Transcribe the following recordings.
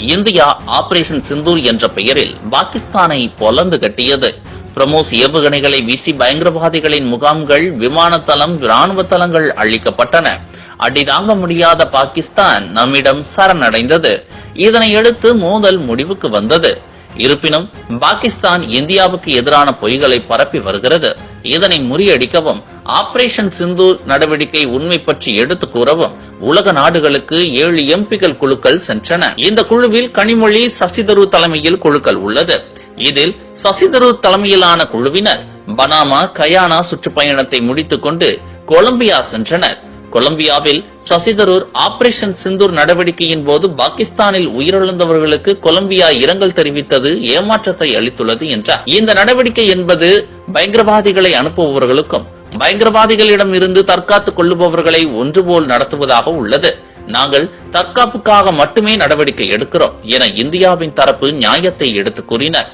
India operation Sindoor என்ற பெயரில் பாகிஸ்தானை பொலந்து கட்டியது. பிரமோஸ் ஏவுகணைகளை வீசி பயங்கரவாதிகளின் முகாம்கள் விமான தளம் ராணுவ தளங்கள் அழிக்கப்பட்டன. அடிதாங்க முடியாத பாகிஸ்தான் நம்மிடம் சரணடைந்தது. இதனையடுத்து மோதல் முடிவுக்கு வந்தது. இருப்பினும் பாகிஸ்தான் இந்தியாவுக்கு எதிரான பொய்களை பரப்பி வருகிறது. இதனை முறியடிக்கவும் ஆபரேஷன் சிந்து நடவடிக்கை உண்மை பற்றி எடுத்து கூறவும் உலக நாடுகளுக்கு ஏழு எம்பிகள் குழுக்கள் சென்றன. இந்த குழுவில் கனிமொழி சசிதரு தலைமையில் குழுக்கள் உள்ளது. இதில் சசிதரு தலைமையிலான குழுவினர் பனாமா கயானா சுற்றுப்பயணத்தை முடித்துக் கொண்டு கொலம்பியா சென்றனர். கொலம்பியாவில் சசிதரூர் ஆபரேஷன் சிந்தூர் நடவடிக்கையின் போது பாகிஸ்தானில் உயிரிழந்தவர்களுக்கு கொலம்பியா இரங்கல் தெரிவித்தது ஏமாற்றத்தை அளித்துள்ளது என்றார். இந்த நடவடிக்கை என்பது பயங்கரவாதிகளை அனுப்புபவர்களுக்கும் பயங்கரவாதிகளிடம் இருந்து தற்காத்துக் கொள்ளுபவர்களை ஒன்றுபோல் நடத்துவதாக உள்ளது. நாங்கள் தற்காப்புக்காக மட்டுமே நடவடிக்கை எடுக்கிறோம் என இந்தியாவின் தரப்பு நியாயத்தை எடுத்து கூறினர்.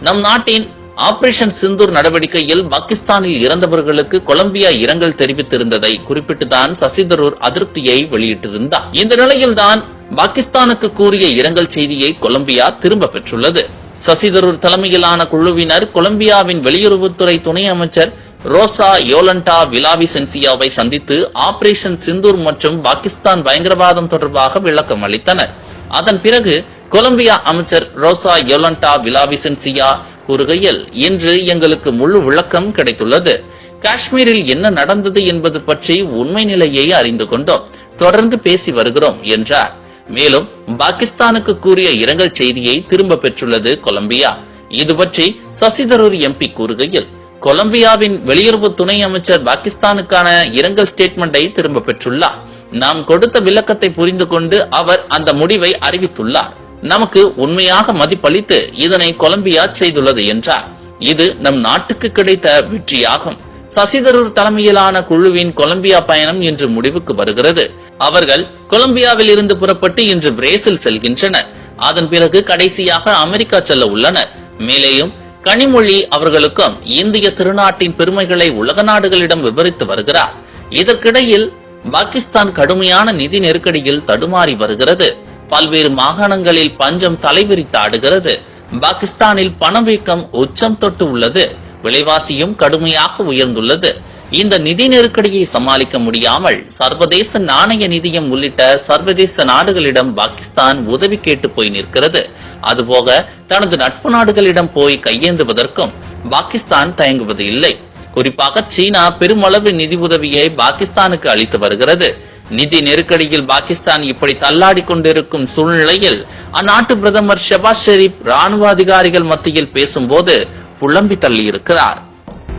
நம் நாட்டின் ஆபரேஷன் சிந்தூர் நடவடிக்கையில் பாகிஸ்தானில் இறந்தவர்களுக்கு கொலம்பியா இரங்கல் தெரிவித்திருந்ததை குறிப்பிட்டுதான் சசிதரூர் அதிருப்தியை வெளியிட்டிருந்தார். இந்த நிலையில்தான் பாகிஸ்தானுக்கு கூறிய இரங்கல் செய்தியை கொலம்பியா திரும்ப பெற்றுள்ளது. சசிதரூர் தலைமையிலான குழுவினர் கொலம்பியாவின் வெளியுறவுத்துறை துணை அமைச்சர் ரோசா யோலண்டா விலாவிசென்சியாவை சந்தித்து ஆபரேஷன் சிந்தூர் மற்றும் பாகிஸ்தான் பயங்கரவாதம் தொடர்பாக விளக்கம் அளித்தனர். அதன் பிறகு கொலம்பியா அமைச்சர் ரோசா யோலண்டா விலாவிசென்சியா கூறுகையில் இன்று எங்களுக்கு முழு விளக்கம் கிடைத்துள்ளது. காஷ்மீரில் என்ன நடந்தது என்பது பற்றி உண்மை நிலையை அறிந்து கொண்டோம். தொடர்ந்து பேசி வருகிறோம் என்றார். மேலும் பாகிஸ்தானுக்கு கூறிய இரங்கல் செய்தியை திரும்ப பெற்றுள்ளது கொலம்பியா. இது பற்றி சசிதரூர் எம்பி கூறுகையில் கொலம்பியாவின் வெளியுறவு துணை அமைச்சர் பாகிஸ்தானுக்கான இரங்கல் ஸ்டேட்மெண்டை திரும்ப பெற்றுள்ளார். நாம் கொடுத்த விளக்கத்தை புரிந்து கொண்டு அவர் அந்த முடிவை அறிவித்துள்ளார். நமக்கு உண்மையாக மதிப்பளித்து இதனை கொலம்பியா செய்துள்ளது என்றார். இது நம் நாட்டுக்கு கிடைத்த வெற்றியாகும். சசிதரூர் தலைமையிலான குழுவின் கொலம்பியா பயணம் இன்று முடிவுக்கு வருகிறது. அவர்கள் கொலம்பியாவில் இருந்து புறப்பட்டு இன்று பிரேசில் செல்கின்றனர். அதன் பிறகு கடைசியாக அமெரிக்கா செல்ல உள்ளனர். மேலேயும் கனிமொழி அவர்களுக்கும் இந்திய திருநாட்டின் பெருமைகளை உலக நாடுகளிடம் விவரித்து வருகிறார். இதற்கிடையில் பாகிஸ்தான் கடுமையான நிதி நெருக்கடியில் தடுமாறி வருகிறது. பல்வேறு மாகாணங்களில் பஞ்சம் தலைவிரித்தாடுகிறது பாகிஸ்தானில் பணவீக்கம் உச்சம் தொட்டு உள்ளது. விலைவாசியும் கடுமையாக உயர்ந்துள்ளது. இந்த நிதி நெருக்கடியை சமாளிக்க முடியாமல் சர்வதேச நாணய நிதியம் உள்ளிட்ட சர்வதேச நாடுகளிடம் பாகிஸ்தான் உதவி கேட்டு போய் நிற்கிறது. அதுபோக தனது நட்பு நாடுகளிடம் போய் கையேந்துவதற்கும் பாகிஸ்தான் தயங்குவது இல்லை. குறிப்பாக சீனா பெருமளவு நிதி உதவியை பாகிஸ்தானுக்கு அளித்து வருகிறது. நிதி நெருக்கடியில் பாகிஸ்தான் இப்படி தள்ளாடி கொண்டிருக்கும் சூழ்நிலையில் அந்நாட்டு பிரதமர் ஷெபாஸ் ஷெரீப் ராணுவ அதிகாரிகள் மத்தியில் பேசும்போது புலம்பி தள்ளியிருக்கிறார்.